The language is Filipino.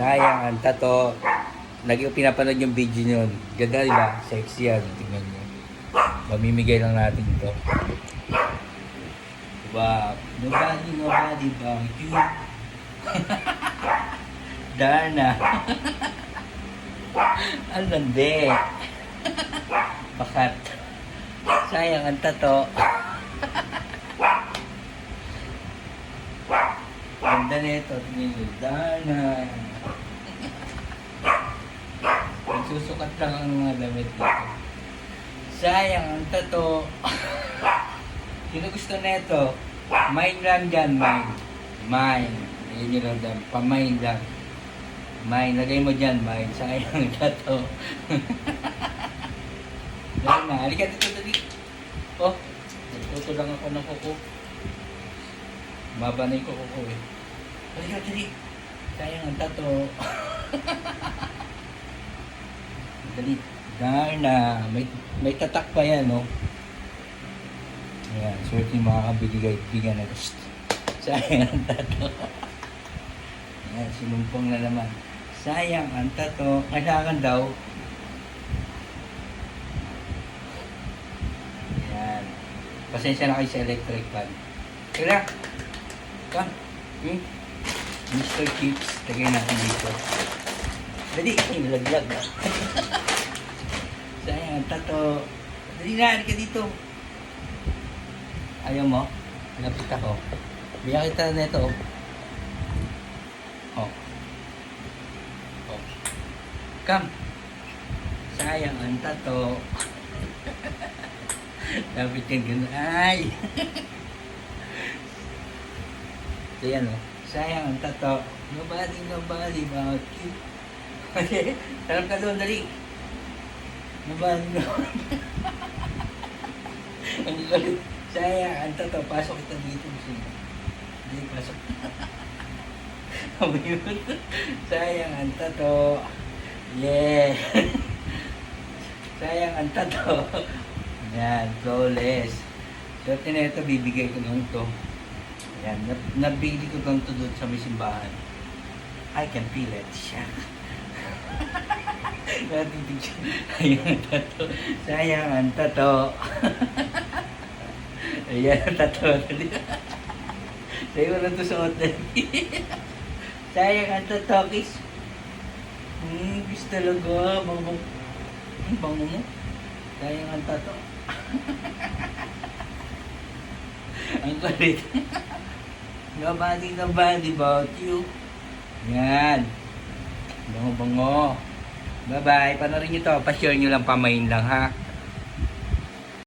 Sayang, ang tato. Lagi ko pinapanood yung video yun. Ganda, di ba? Sexy yan. Tingnan nyo. Mamimigay lang natin ito. Wow. Nobody, nobody but you. Darna. ang landi. Bakat. Sayang ang tato. Tingnan nyo. Darna. Nagsusukat lang ang mga damit dito. Sayang ang tato. Sino gusto nito? Mine lang dyan, mine. Mine. Ayun yun lang dyan. Pamine lang. Mine. Lagay mo dyan, mine. Sayang ang tato. Dahil na. Halika dito, dali. Oh. Nagtuto lang ako ng kuko. Maba na yung kuko ko eh. Halika, dali. Sayang ang tato. Dali. Darna. May, may tatak pa yan, no? Ayan. Swerte yung makakabili kaibigan na gusto. Sayang ang tato. Ayan. Sinumpong na naman. Sayang ang tato. Kailangan daw. Ayan. Pasensya na kayo sa electric fan. Tira. Come. Hmm? Mr. Chips. Tagay natin dito. Dali. Ay, malaglag na. Sayang ang tato. Dali na. Halika dito. Ayaw mo? Lapit ako. Bigyan kita na ito. Oh. Oh. Come. Sayang ang tato. Lapit yan gano'n. Ay! so yan o. Sayang ang tato. Nobody, nobody about you. Sarap ka doon, dali. Nobody, nobody. ang galit. Sayang, ang tato. Pasok kita dito. Hindi, pasok. Amayun. Sayang, ang tato. Yeah. Sayang, ang tato. Yan, flawless. Swerte na ito, bibigay ko lang ito. Yan, nab- nabili ko lang ito doon sa may simbahan. I can feel it. Siya. Picture. Sayang ang tato. Sayang ang tato. Ayan ang tato. Sa'yo lang ito suot na. Sayang ang tato, kiss. Hmm, kiss talaga. Bango. Hmm, bango mo. Sayang ang tato. ang kulit. Nobody, nobody about you. Yan. Bango, bango. Bye-bye. Panorin nyo to. Pa-share nyo lang pamain lang ha.